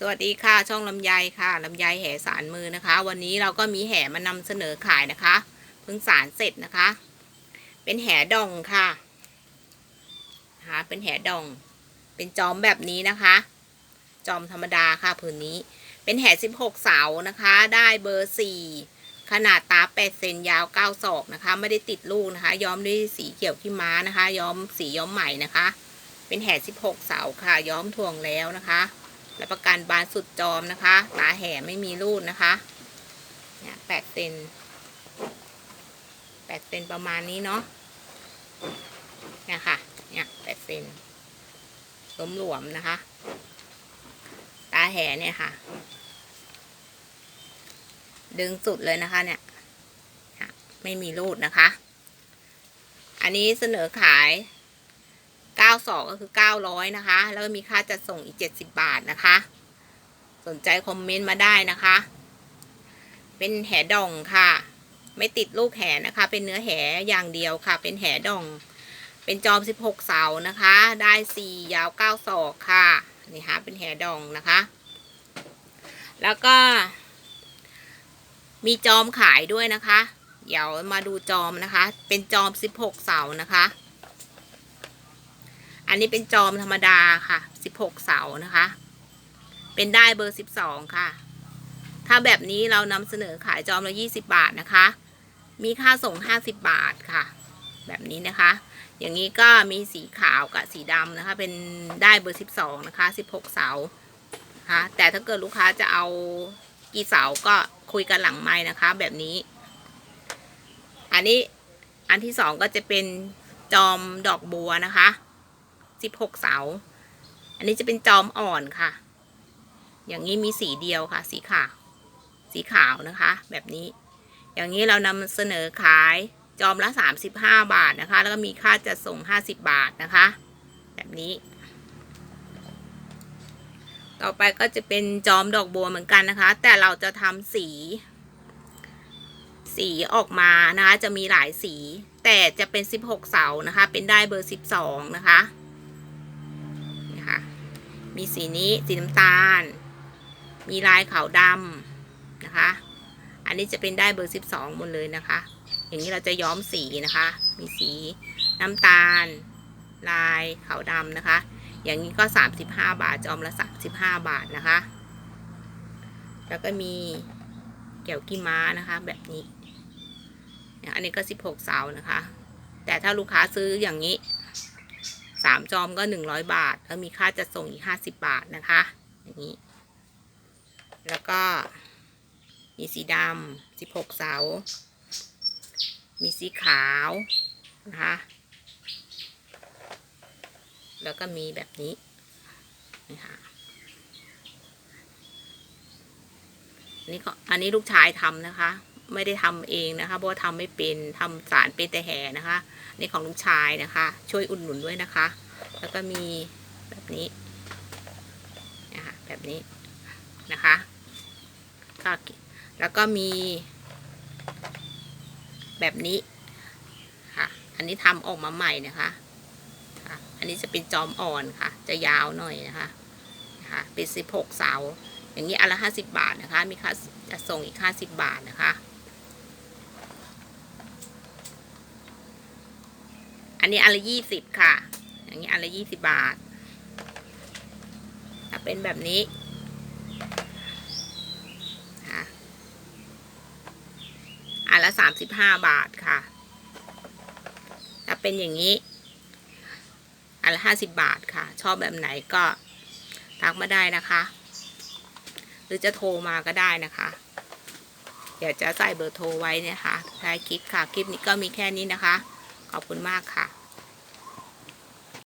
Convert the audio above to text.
สวัสดีค่ะ ช่องลำไยค่ะลำไยแห่สารมือนะคะ วันนี้เราก็มีแห่มานำเสนอขายนะคะเพิ่งสารเสร็จนะคะ เป็นแห่ดองค่ะนะคะเป็นแห่ดอง เป็นจอมแบบนี้นะคะ จอมธรรมดาค่ะผืนนี้ เป็นแห่16เสานะคะ ได้เบอร์4ขนาดตา8เซนยาว9ศอกนะคะ ไม่ได้ติดลูกนะคะ ย้อมด้วยสีเขียวขี้ม้านะคะ ย้อมสีย้อมใหม่นะคะ เป็นแห่16เสาค่ะ ย้อมทวงแล้วนะคะ และประกันบานสุดจอมนะคะ ตาแห่ไม่มีรูดนะคะเนี่ยแปดเซนแปดเซนประมาณนี้เนาะเนี่ยค่ะ เนี่ยแปดเซนหลวมๆนะคะ ตาแห่เนี่ยค่ะ ดึงสุดเลยนะคะเนี่ย ไม่มีรูดนะคะ อันนี้เสนอขาย 9ศอกก็คือ 900 นะคะ แล้วก็มีค่าจัดส่งอีก 70 บาทนะคะ สนใจคอมเมนต์มาได้นะคะ เป็นแหดองค่ะ ไม่ติดลูกแหนะคะ เป็นเนื้อแหอย่างเดียวค่ะ เป็นแหดอง เป็นจอม 16 เสานะคะ ได้ 4 ยาว 9 ศอกค่ะ นี่ค่ะ เป็นแหดองนะคะ แล้วก็ มีจอมขายด้วยนะคะ เดี๋ยวมาดูจอมนะคะ เป็นจอม 16 เสานะคะ อันนี้เป็นจอมธรรมดาค่ะ16เสานะคะ เป็นได้เบอร์12ค่ะ ถ้าแบบนี้เรานำเสนอขายจอมละ20บบาทนะคะ มีค่าส่ง50บบาทค่ะ แบบนี้นะคะ อย่างนี้ก็มีสีขาวกับสีดำนะคะ เป็นได้เบอร์12นะคะ16เสานะคะแต่ถ้าเกิดลูกค้าจะเอากี่เสาก็คุยกันหลังไม้นะคะ แบบนี้ อันนี้อันที่สองก็จะเป็นจอมดอกบัวนะคะ สิบหกเสา อันนี้จะเป็นจอมอ่อนค่ะ อย่างนี้มีสีเดียวค่ะ สีขาว สีขาวนะคะ แบบนี้ อย่างนี้เรานำเสนอขายจอมละสามสิบห้าบาทนะคะ แล้วก็มีค่าจัดส่งห้าสิบบาทนะคะ แบบนี้ ต่อไปก็จะเป็นจอมดอกบัวเหมือนกันนะคะ แต่เราจะทำสี สีออกมานะคะ จะมีหลายสี แต่จะเป็นสิบหกเสานะคะ เป็นได้เบอร์สิบสองนะคะนะคะ มีสีนี้สีน้ำตาล มีลายขาวดำนะคะ อันนี้จะเป็นได้เบอร์สิบสองหมดเลยนะคะ อย่างนี้เราจะย้อมสีนะคะ มีสีน้ำตาล ลายขาวดำนะคะ อย่างนี้ก็สามสิบห้าบาทจอมละสามสิบห้าบาทนะคะ แล้วก็มีเกี่ยวกี้ม้านะคะ แบบนี้ อันนี้ก็สิบหกเสานะคะ แต่ถ้าลูกค้าซื้ออย่างนี้ สามจอมก็หนึ่งร้อยบาท แล้วมีค่าจัดส่งอีกห้าสิบบาทนะคะ อย่างนี้ แล้วก็มีสีดำสิบหกเสา มีสีขาวนะคะ แล้วก็มีแบบนี้นะคะอันนี้ก็อันนี้ลูกชายทำนะคะ ไม่ได้ทำเองนะคะเพราะว่าทำไม่เป็นทำสารเป็นแต่แห่นะคะนี่ของลูกชายนะคะ ช่วยอุดหนุนด้วยนะคะ แล้วก็มีแบบนี้นะคะแบบนี้นะคะก็แล้วก็มี แบบนี้ค่ะ อันนี้ทำออกมาใหม่นะคะค่ะอันนี้จะเป็นจอมอ่อนค่ะ จะยาวหน่อยนะคะนะคะเป็นสิบหกเสาอย่างนี้อันละห้าสิบบาทนะคะ มีค่าจะส่งอีกห้าสิบบาทนะคะ อันนี้อันละยี่สิบค่ะ อย่างนี้อันละยี่สิบบาทถ้าเป็นแบบนี้ค่ะอันละสามสิบห้าบาทค่ะ ถ้าเป็นอย่างนี้ อันละห้าสิบบาทค่ะ ชอบแบบไหนก็ทักมาได้นะคะ หรือจะโทรมาก็ได้นะคะเดี๋ยวจะใส่เบอร์โทรไว้นี่ยค่ะท้ายคลิปค่ะ คลิปนี้ก็มีแค่นี้นะคะ อบคุณมากค่ะ